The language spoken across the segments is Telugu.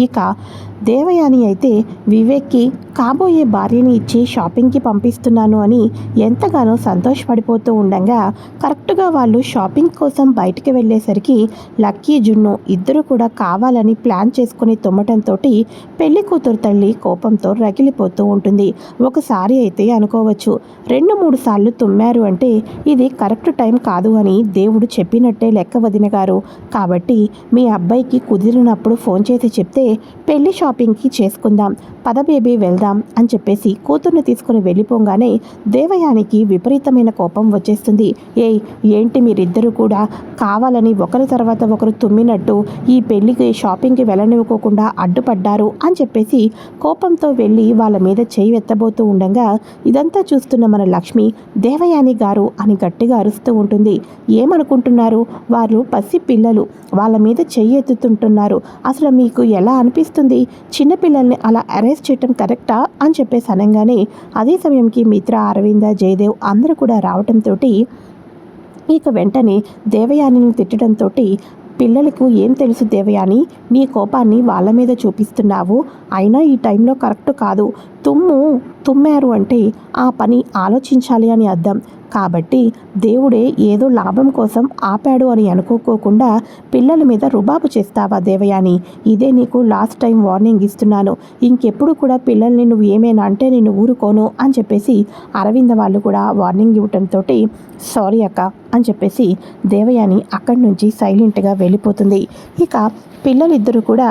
ఇక దేవయాని అయితే వివేక్కి కాబోయే భార్యని ఇచ్చి షాపింగ్కి పంపిస్తున్నాను అని ఎంతగానో సంతోషపడిపోతూ ఉండగా కరెక్ట్గా వాళ్ళు షాపింగ్ కోసం బయటికి వెళ్ళేసరికి లక్కీ జున్ను ఇద్దరు కూడా కావాలని ప్లాన్ చేసుకుని తుమ్మటంతో పెళ్ళి కూతురు తల్లి కోపంతో రగిలిపోతూ ఉంటుంది. ఒకసారి అయితే అనుకోవచ్చు రెండు మూడు సార్లు తుమ్మారు అంటే ఇది కరెక్ట్ టైం కాదు అని దేవుడు చెప్పినట్టే లెక్క వదిన గారు కాబట్టి మీ అబ్బాయికి కుదిరినప్పుడు ఫోన్ చేసి చెప్తే పెళ్ళి షాపింగ్కి చేసుకుందాం పద బేబీ వెళ్దాం అని చెప్పేసి కూతుర్ని తీసుకుని వెళ్ళిపోగానే దేవయానికి విపరీతమైన కోపం వచ్చేస్తుంది. ఏయ్ ఏంటి మీరిద్దరూ కూడా కావాలని ఒకరి తర్వాత ఒకరు తుమ్మినట్టు ఈ పెళ్ళికి షాపింగ్కి వెళ్ళనివ్వకోకుండా అడ్డుపడ్డారు అని చెప్పేసి కోపంతో వెళ్ళి వాళ్ళ మీద చేయి ఎత్తబోతూ ఉండగా ఇదంతా చూస్తున్న మన లక్ష్మి దేవయాని గారు అని గట్టిగా అరుస్తూ ఉంటుంది. ఏమనుకుంటున్నారు? వాళ్ళు పసి పిల్లలు వాళ్ళ మీద చెయ్యి ఎత్తుతుంటున్నారు. అసలు మీకు ఎలా అనిపిస్తుంది. చిన్నపిల్లల్ని అలా అరెస్ట్ చేయటం కరెక్టా? అని చెప్పేసి అనగానే అదే సమయంకి మిత్ర అరవింద జయదేవ్ అందరూ కూడా రావటంతో ఇక వెంటనే దేవయానిని తిట్టడంతో పిల్లలకు ఏం తెలుసు దేవయాని? నీ కోపాన్ని వాళ్ళ మీద చూపిస్తున్నావు. అయినా ఈ టైంలో కరెక్ట్ కాదు. తుమ్ము తుమ్మారు అంటే ఆ పని ఆలోచించాలి అని అర్థం. కాబట్టి దేవుడే ఏదో లాభం కోసం ఆపాడు అని అనుకోకోకుండా పిల్లల మీద రుబాబు చేస్తావా దేవయాని? ఇదే నీకు లాస్ట్ టైం వార్నింగ్ ఇస్తున్నాను. ఇంకెప్పుడు కూడా పిల్లల్ని నువ్వు ఏమైనా అంటే నేను ఊరుకోను అని చెప్పేసి అరవింద వాళ్ళు కూడా వార్నింగ్ ఇవ్వటంతో సారీ అక్క అని చెప్పేసి దేవయాని అక్కడి నుంచి సైలెంట్గా వెళ్ళిపోతుంది. ఇక పిల్లలిద్దరూ కూడా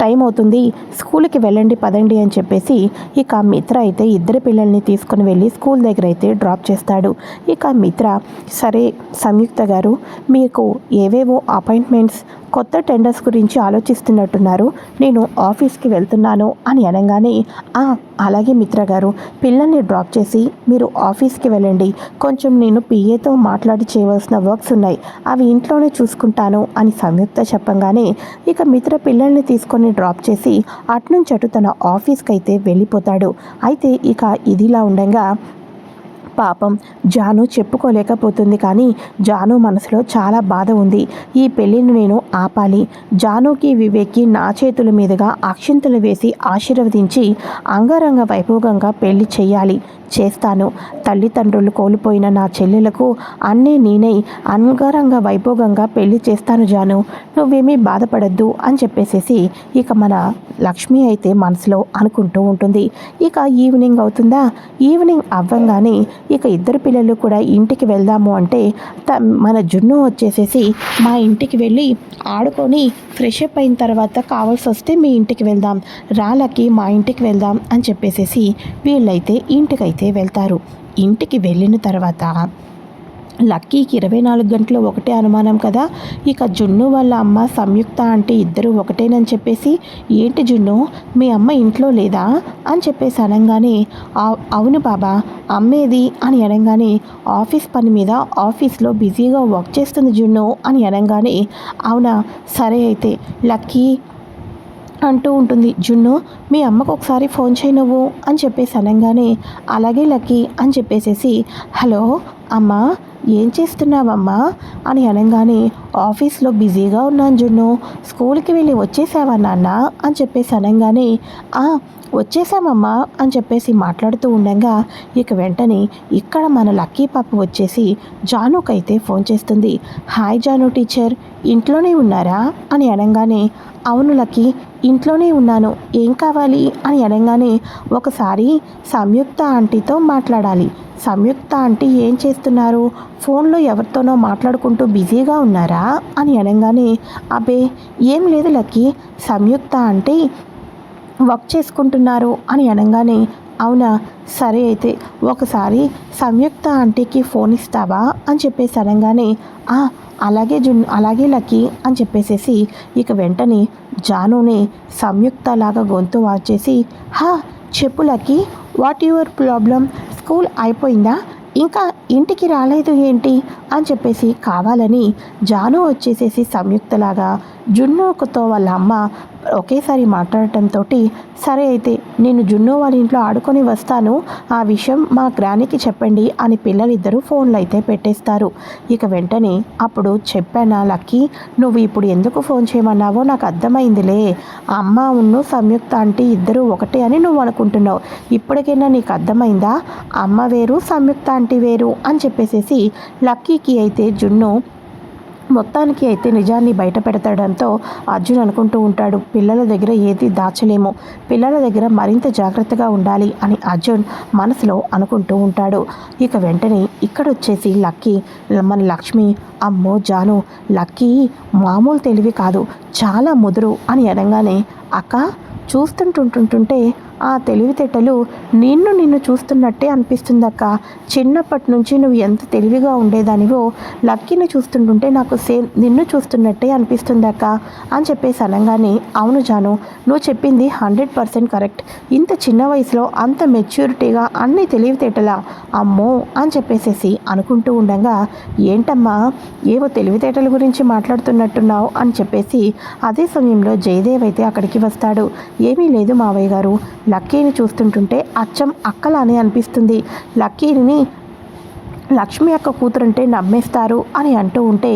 టైం అవుతుంది స్కూల్కి వెళ్ళండి పదండి అని చెప్పేసి ఇక మిత్ర అయితే ఇద్దరు పిల్లల్ని తీసుకుని వెళ్ళి స్కూల్ దగ్గర అయితే డ్రాప్ చేస్తాడు. ఇక మిత్ర సరే సంయుక్త గారు మీకు ఏవేవో అపాయింట్మెంట్స్ కొత్త టెండర్స్ గురించి ఆలోచిస్తున్నట్టున్నారు. నేను ఆఫీస్కి వెళ్తున్నాను అని అనగానే "ఆ, అలాగే మిత్ర గారు. పిల్లల్ని డ్రాప్ చేసి మీరు ఆఫీస్కి వెళ్ళండి. కొంచెం నేను పిఏతో మాట్లాడి చేయవలసిన వర్క్స్ ఉన్నాయి. అవి ఇంట్లోనే చూసుకుంటాను అని సంయుక్త చెప్పంగానే ఇక మిత్ర పిల్లల్ని తీసుకొని డ్రాప్ చేసి అట్నుంచి అటు తన ఆఫీస్కి అయితే వెళ్ళిపోతాడు. అయితే ఇక ఇదిలా ఉండగా పాపం జాను చెప్పుకోలేకపోతుంది కానీ జాను మనసులో చాలా బాధ ఉంది. ఈ పెళ్ళిని నేను ఆపాలి. జానుకి వివేక్కి నా చేతుల మీదుగా అక్షింతలు వేసి ఆశీర్వదించి అంగరంగ వైభోగంగా పెళ్ళి చేయాలి. చేస్తాను. తల్లిదండ్రులు కోల్పోయిన నా చెల్లెలకు అన్నీ నేనై అంగరంగ వైభోగంగా పెళ్ళి చేస్తాను జాను. నువ్వేమీ బాధపడద్దు అని చెప్పేసేసి ఇక మన లక్ష్మి అయితే మనసులో అనుకుంటూ ఉంటుంది. ఇక ఈవినింగ్ అవుతుందా? ఈవినింగ్ అవ్వంగానే ఇక ఇద్దరు పిల్లలు కూడా ఇంటికి వెళ్దాము అంటే త మన జున్ను వచ్చేసేసి మా ఇంటికి వెళ్ళి ఆడుకొని ఫ్రెష్ అప్ అయిన తర్వాత కావాల్సి వస్తే మీ ఇంటికి వెళ్దాం రాళ్ళకి మా ఇంటికి వెళ్దాం అని చెప్పేసేసి వీళ్ళైతే ఇంటికైతే వెళ్తారు. ఇంటికి వెళ్ళిన తర్వాత లక్కీకి ఇరవై నాలుగు గంటలు ఒకటే అనుమానం కదా. ఇక జున్ను వాళ్ళ అమ్మ సంయుక్త అంటే ఇద్దరు ఒకటేనని చెప్పేసి ఏంటి జున్ను మీ అమ్మ ఇంట్లో లేదా? అని చెప్పేసి అనగానే అవును బాబా అమ్మేది అని అనగానే ఆఫీస్ పని మీద ఆఫీస్లో బిజీగా వర్క్ చేస్తుంది జున్ను అని అనగానే అవునా సరే అయితే లక్కీ అంటూ ఉంటుంది. జున్ను మీ అమ్మకు ఒకసారి ఫోన్ చేయి నువ్వు అని చెప్పేసి అనగానే అలాగే లక్కీ అని చెప్పేసేసి హలో అమ్మా ఏం చేస్తున్నావమ్మా? అని అనగానే ఆఫీస్లో బిజీగా ఉన్నాను జున్ను. స్కూల్కి వెళ్ళి వచ్చేసావా నాన్న? అని చెప్పేసి అనగానే "ఆ, వచ్చేసామమ్మా అని చెప్పేసి మాట్లాడుతూ ఉండగా ఇక వెంటనే ఇక్కడ మన లక్కీ పాప వచ్చేసి జానుకైతే ఫోన్ చేస్తుంది. హాయ్ జాను టీచర్ ఇంట్లోనే ఉన్నారా? అని అనగానే అవును లక్కీ ఇంట్లోనే ఉన్నాను. ఏం కావాలి? అని అనగానే ఒకసారి సంయుక్త ఆంటీతో మాట్లాడాలి. సంయుక్త ఆంటీ ఏం చేస్తున్నారు ఫోన్లో ఎవరితోనో మాట్లాడుకుంటూ బిజీగా ఉన్నారా? అని అనగానే అబ్బే ఏం లేదు లక్కీ సంయుక్త అంటే వర్క్ చేసుకుంటున్నారు అని అనగానే అవునా? సరే అయితే ఒకసారి సంయుక్త ఆంటీకి ఫోన్ ఇస్తావా? అని చెప్పేసి అనగానే "ఆ, అలాగే జున్ అలాగే లక్కీ అని చెప్పేసేసి ఇక వెంటనే జానుని సంయుక్త లాగా గొంతు వాచేసి హా చెప్పు Lucky what your problem? School అయిపోయిందా? ఇంకా ఇంటికి రాలేదు ఏంటి? అని చెప్పేసి కావాలని జాను వచ్చేసేసి సంయుక్తలాగా జున్నుతో వాళ్ళ అమ్మ ఒకేసారి మాట్లాడటంతో సరే అయితే నేను జున్ను వాళ్ళ ఇంట్లో ఆడుకొని వస్తాను. ఆ విషయం మా గ్రానికి చెప్పండి అని పిల్లలిద్దరూ ఫోన్లు అయితే పెట్టేస్తారు. ఇక వెంటనే అప్పుడు చెప్పానా లక్కీ నువ్వు ఇప్పుడు ఎందుకు ఫోన్ చేయమన్నావో నాకు అర్థమైందిలే. అమ్మ ఉన్ను సంయుక్త అంటే ఇద్దరు ఒకటే అని నువ్వు అనుకుంటున్నావు. ఇప్పటికైనా నీకు అర్థమైందా? అమ్మ వేరు సంయుక్త ఆంటీ వేరు అని చెప్పేసేసి లక్కీ లక్కీకి అయితే జున్ను మొత్తానికి అయితే నిజాన్ని బయట పెడతాడంతో అర్జున్ అనుకుంటూ ఉంటాడు పిల్లల దగ్గర ఏది దాచలేము పిల్లల దగ్గర మరింత జాగ్రత్తగా ఉండాలి అని అర్జున్ మనసులో అనుకుంటూ ఉంటాడు. ఇక వెంటనే ఇక్కడ వచ్చేసి లక్కీ మన లక్ష్మి అమ్మో జాను లక్కీ మామూలు తెలివి కాదు చాలా ముదురు అని అనగానే అక్క చూస్తుంటుంటుంటుంటే ఆ తెలివితేటలు నిన్ను నిన్ను చూస్తున్నట్టే అనిపిస్తుందక్క. చిన్నప్పటి నుంచి నువ్వు ఎంత తెలివిగా ఉండేదానివో లక్కీని చూస్తుంటుంటే నాకు సేమ్ నిన్ను చూస్తున్నట్టే అనిపిస్తుందక్క అని చెప్పేసి అనగానే అవును జాను నువ్వు చెప్పింది హండ్రెడ్ పర్సెంట్ కరెక్ట్. ఇంత చిన్న వయసులో అంత మెచ్యూరిటీగా అన్ని తెలివితేటలా అమ్మో అని చెప్పేసేసి అనుకుంటూ ఉండగా ఏంటమ్మా ఏవో తెలివితేటల గురించి మాట్లాడుతున్నట్టున్నావు అని చెప్పేసి అదే సమయంలో జయదేవ్ అయితే అక్కడికి వస్తాడు. ఏమీ లేదు మావయ్య గారు లక్కీని చూస్తుంటుంటే అచ్చం అక్కలానే అనిపిస్తుంది. లక్కీని లక్ష్మి అక్క కూతురంటే నమ్మేస్తారు అని అంటూ ఉంటే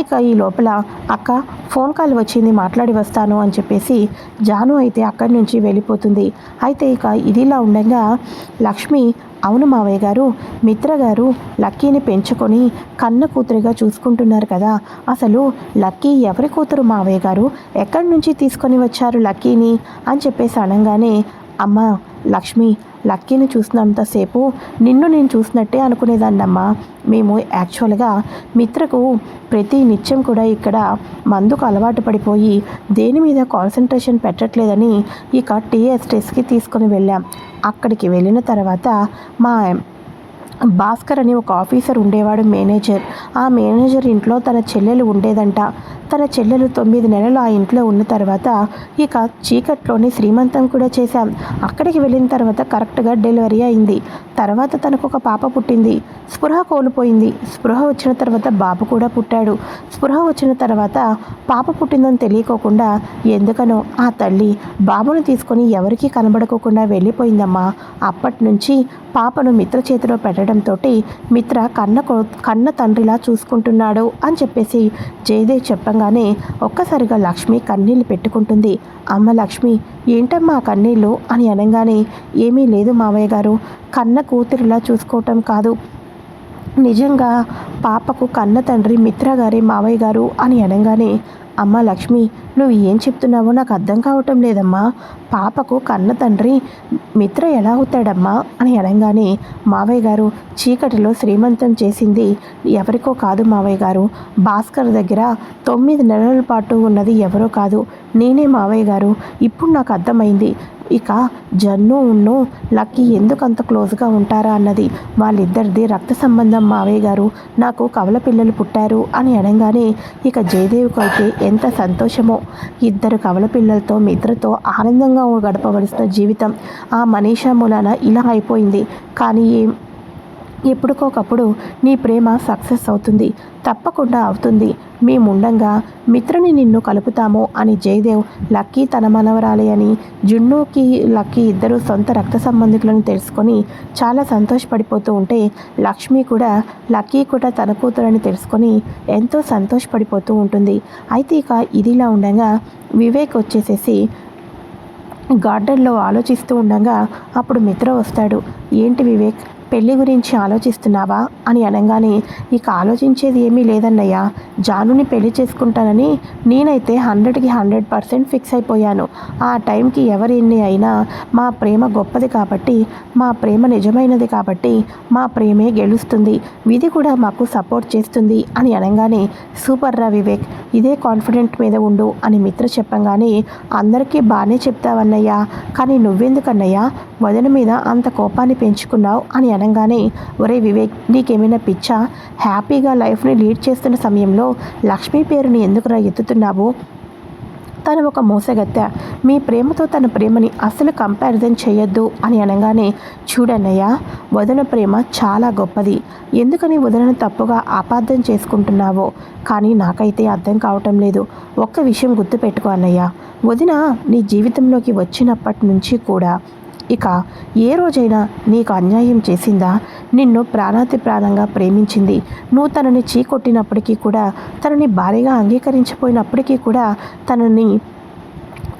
ఇక ఈ లోపల అక్క ఫోన్ కాల్ వచ్చింది మాట్లాడి వస్తాను అని చెప్పేసి జాను అయితే అక్కడి నుంచి వెళ్ళిపోతుంది. అయితే ఇక ఇదిలా ఉండగా లక్ష్మి అవును మావయ్య గారు మిత్ర గారు లక్కీని పెంచుకొని కన్న కూతురిగా చూసుకుంటున్నారు కదా. అసలు లక్కీ ఎవరి కూతురు మావయ్య గారు? ఎక్కడి నుంచి తీసుకొని వచ్చారు లక్కీని? అని చెప్పేసి అనగానే అమ్మ లక్ష్మి లక్కీని చూసినంతసేపు నిన్ను నేను చూసినట్టే అనుకునేదాన్నమ్మా. మేము యాక్చువల్గా మిత్రకు ప్రతి నిత్యం కూడా ఇక్కడ మందుకు అలవాటు పడిపోయి దేని మీద కాన్సన్ట్రేషన్ పెట్టట్లేదని ఇక టీఏ స్ట్రెస్కి తీసుకొని వెళ్ళాం. అక్కడికి వెళ్ళిన తర్వాత మా భాస్కర్ అని ఒక ఆఫీసర్ ఉండేవాడు మేనేజర్. ఆ మేనేజర్ ఇంట్లో తన చెల్లెలు ఉండేదంట. తన చెల్లెలు తొమ్మిది నెలలు ఆ ఇంట్లో ఉన్న తర్వాత ఇక చీకట్లోనే శ్రీమంతం కూడా చేశాం. అక్కడికి వెళ్ళిన తర్వాత కరెక్ట్గా డెలివరీ అయింది. తర్వాత తనకు ఒక పాప పుట్టింది. స్పృహ కోల్పోయింది. స్పృహ వచ్చిన తర్వాత బాబు కూడా పుట్టాడు. స్పృహ వచ్చిన తర్వాత పాప పుట్టిందని తెలియకోకుండా ఎందుకనో ఆ తల్లి బాబును తీసుకొని ఎవరికీ కనబడకోకుండా వెళ్ళిపోయిందమ్మా. అప్పటి నుంచి పాపను మిత్ర చేతిలో పెట్టడంతో మిత్ర కన్న కన్న తండ్రిలా చూసుకుంటున్నాడు అని చెప్పేసి జయదేవ్ చూడంగానే ఒక్కసారిగా లక్ష్మి కన్నీళ్ళు పెట్టుకుంటుంది. అమ్మ లక్ష్మి ఏంటమ్మా కన్నీళ్ళు అని అనగానే ఏమీ లేదు మావయ్య గారు కన్న కూతురిలా చూసుకోవటం కాదు. నిజంగా పాపకు కన్న తండ్రి మిత్ర గారే మావయ్య గారు అని అనగానే అమ్మ లక్ష్మి నువ్వు ఏం చెప్తున్నావో నాకు అర్థం కావటం లేదమ్మా. పాపకు కన్న తండ్రి మిత్ర ఎలా అవుతాడమ్మా? అని అనగానే మావయ్య గారు చీకటిలో శ్రీమంతం చేసింది ఎవరికో కాదు మావయ్య గారు. భాస్కర్ దగ్గర తొమ్మిది నెలల పాటు ఉన్నది ఎవరో కాదు. నేనే మావయ్య గారు. ఇప్పుడు నాకు అర్థమైంది. ఇక జన్ను ఉన్ను లక్కీ ఎందుకు అంత క్లోజ్గా ఉంటారా అన్నది. వాళ్ళిద్దరిది రక్త సంబంధం మావయ్య గారు. నాకు కవల పిల్లలు పుట్టారు అని అనగానే ఇక జయదేవికి అయితే ఎంత సంతోషమో ఇద్దరు కవల పిల్లలతో మిత్రతో ఆనందంగా గడపవలసిన జీవితం ఆ మనీషా మూలాన ఇలా అయిపోయింది. కానీ ఎప్పటికోకప్పుడు నీ ప్రేమ సక్సెస్ అవుతుంది తప్పకుండా అవుతుంది. మేముండంగా మిత్రుని నిన్ను కలుపుతాము అని జయదేవ్ లక్కీ తన మనవరాలి అని జున్నుకి లక్కీ ఇద్దరు సొంత రక్త సంబంధికులను తెలుసుకొని చాలా సంతోషపడిపోతూ ఉంటే లక్ష్మి కూడా లక్కీ కూడా తన కూతురని తెలుసుకొని ఎంతో సంతోషపడిపోతూ ఉంటుంది. అయితే ఇక ఇదిలా ఉండగా వివేక్ వచ్చేసేసి గార్డెన్లో ఆలోచిస్తూ ఉండగా అప్పుడు మిత్ర వస్తాడు. ఏంటి వివేక్? పెళ్ళి గురించి ఆలోచిస్తున్నావా? అని అనగానే ఇక ఆలోచించేది ఏమీ లేదన్నయ్య. జానుని పెళ్ళి చేసుకుంటానని నేనైతే హండ్రెడ్కి హండ్రెడ్ పర్సెంట్ ఫిక్స్ అయిపోయాను. ఆ టైంకి ఎవరిన్ని అయినా మా ప్రేమ గొప్పది కాబట్టి మా ప్రేమ నిజమైనది కాబట్టి మా ప్రేమే గెలుస్తుంది. విధి కూడా మాకు సపోర్ట్ చేస్తుంది అని అనగానే సూపర్ రా వివేక్ ఇదే కాన్ఫిడెంట్ మీద ఉండు అని మిత్ర చెప్పంగానే అందరికీ బాగానే చెప్తావన్నయ్యా కానీ నువ్వెందుకన్నయ్యా? వదిన మీద అంత కోపాన్ని పెంచుకున్నావు అని అనగానే ఒరే వివేక్ నీకేమైనా పిచ్చా? హ్యాపీగా లైఫ్ని లీడ్ చేస్తున్న సమయంలో లక్ష్మీ పేరుని ఎందుకురా ఎత్తుతున్నావు? తను ఒక మోసగత్తె. మీ ప్రేమతో తన ప్రేమని అస్సలు కంపారిజన్ చేయొద్దు అని అనగానే చూడన్నయ్య వదన ప్రేమ చాలా గొప్పది. ఎందుకని వదనను తప్పుగా అపార్థం చేసుకుంటున్నావో? కానీ నాకైతే అర్థం కావటం లేదు. ఒక్క విషయం గుర్తుపెట్టుకో అన్నయ్య. వదిన నీ జీవితంలోకి వచ్చినప్పటి నుంచి కూడా ఇక ఏ రోజైనా నీకు అన్యాయం చేసిందా? నిన్ను ప్రాణాతి ప్రాణంగా ప్రేమించింది. నువ్వు తనని చీకొట్టినప్పటికీ కూడా తనని భారీగా అంగీకరించిపోయినప్పటికీ కూడా తనని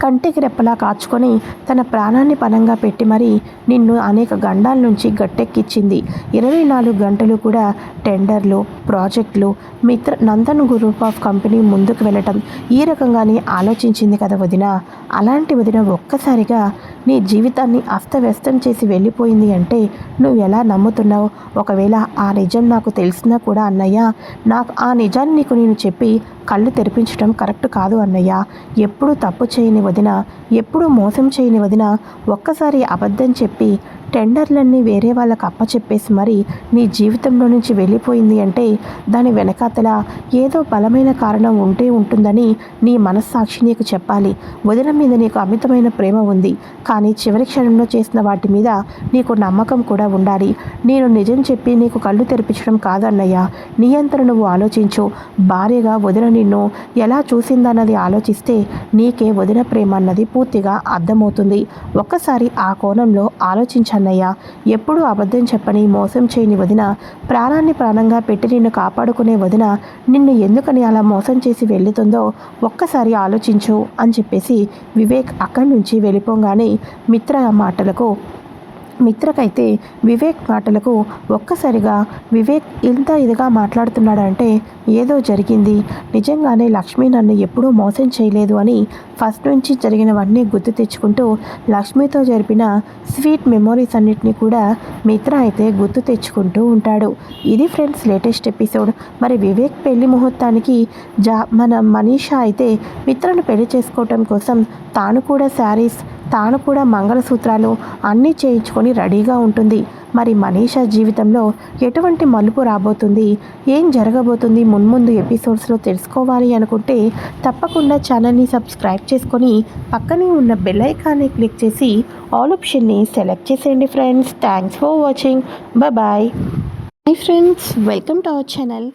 కంటికి రెప్పలా కాచుకొని తన ప్రాణాన్ని పనంగా పెట్టి మరీ నిన్ను అనేక గండాల నుంచి గట్టెక్కిచ్చింది. ఇరవై నాలుగు గంటలు కూడా టెండర్లు ప్రాజెక్టులు Mitra Nandan group of company ముందుకు వెళ్ళటం ఈ రకంగానే ఆలోచించింది కదా వదిన. అలాంటి వదిన ఒక్కసారిగా నీ జీవితాన్ని అస్తవ్యస్తం చేసి వెళ్ళిపోయింది అంటే నువ్వు ఎలా నమ్ముతున్నావు? ఒకవేళ ఆ నిజం నాకు తెలిసినా కూడా అన్నయ్య నాకు ఆ నిజాన్ని నీకు నేను చెప్పి కళ్ళు తెరిపించడం కరెక్ట్ కాదు అన్నయ్య. ఎప్పుడు తప్పు చేయని వదిన ఎప్పుడు మోసం చేయని వదిన ఒక్కసారి అబద్ధం చెప్పి టెండర్లన్నీ వేరే వాళ్ళకి అప్పచెప్పేసి మరి నీ జీవితంలో నుంచి వెళ్ళిపోయింది అంటే దాని వెనకాతల ఏదో బలమైన కారణం ఉంటే ఉంటుందని నీ మనస్సాక్షి నీకు చెప్పాలి. వదిన మీద నీకు అమితమైన ప్రేమ ఉంది. కానీ చివరి క్షణంలో చేసిన వాటి మీద నీకు నమ్మకం కూడా ఉండాలి. నేను నిజం చెప్పి నీకు కళ్ళు తెరిపించడం కాదన్నయ్య. నీ నువ్వు ఆలోచించు. భార్యగా వదిన నిన్ను ఎలా చూసిందన్నది ఆలోచిస్తే నీకే వదిన ప్రేమ అన్నది పూర్తిగా అర్థమవుతుంది. ఒక్కసారి ఆ కోణంలో ఆలోచించాను అన్నయ్య. ఎప్పుడూ అబద్ధం చెప్పని మోసం చేయని వదిన ప్రాణాన్ని ప్రాణంగా పెట్టి నిన్ను కాపాడుకునే వదిన నిన్ను ఎందుకని అలా మోసం చేసి వెళ్తుందో ఒక్కసారి ఆలోచించు అని చెప్పేసి వివేక్ అక్కడి నుంచి వెళ్ళిపోగానే మిత్ర మాటలకు మిత్రకైతే వివేక్ మాటలకు ఒక్కసారిగా వివేక్ ఇంత ఇదిగా మాట్లాడుతున్నాడంటే ఏదో జరిగింది. నిజంగానే లక్ష్మి నన్ను ఎప్పుడూ మోసం చేయలేదు అని ఫస్ట్ నుంచి జరిగినవన్నీ గుర్తు తెచ్చుకుంటూ లక్ష్మితో జరిపిన స్వీట్ మెమొరీస్ అన్నిటిని కూడా మిత్ర అయితే గుర్తు తెచ్చుకుంటూ ఉంటాడు. ఇది ఫ్రెండ్స్ లేటెస్ట్ ఎపిసోడ్. మరి వివేక్ పెళ్ళి ముహూర్తానికి జా మన మనీషా అయితే మిత్రను పెళ్ళి చేసుకోవటం కోసం తాను కూడా శారీస్ తాను కూడా మంగళసూత్రాలు అన్నీ చేయించుకొని రెడీగా ఉంటుంది. మరి మనీషా జీవితంలో ఎటువంటి మలుపు రాబోతుంది? ఏం జరగబోతుంది? మున్ముందు ఎపిసోడ్స్లో తెలుసుకోవాలి అనుకుంటే తప్పకుండా ఛానల్ని సబ్స్క్రైబ్ చేసుకొని పక్కనే ఉన్న బెల్ ఐకాన్ని క్లిక్ చేసి ఆల్ ఆప్షన్ని సెలెక్ట్ చేసేయండి friends. Thanks for watching. Bye. Hi friends welcome to our channel.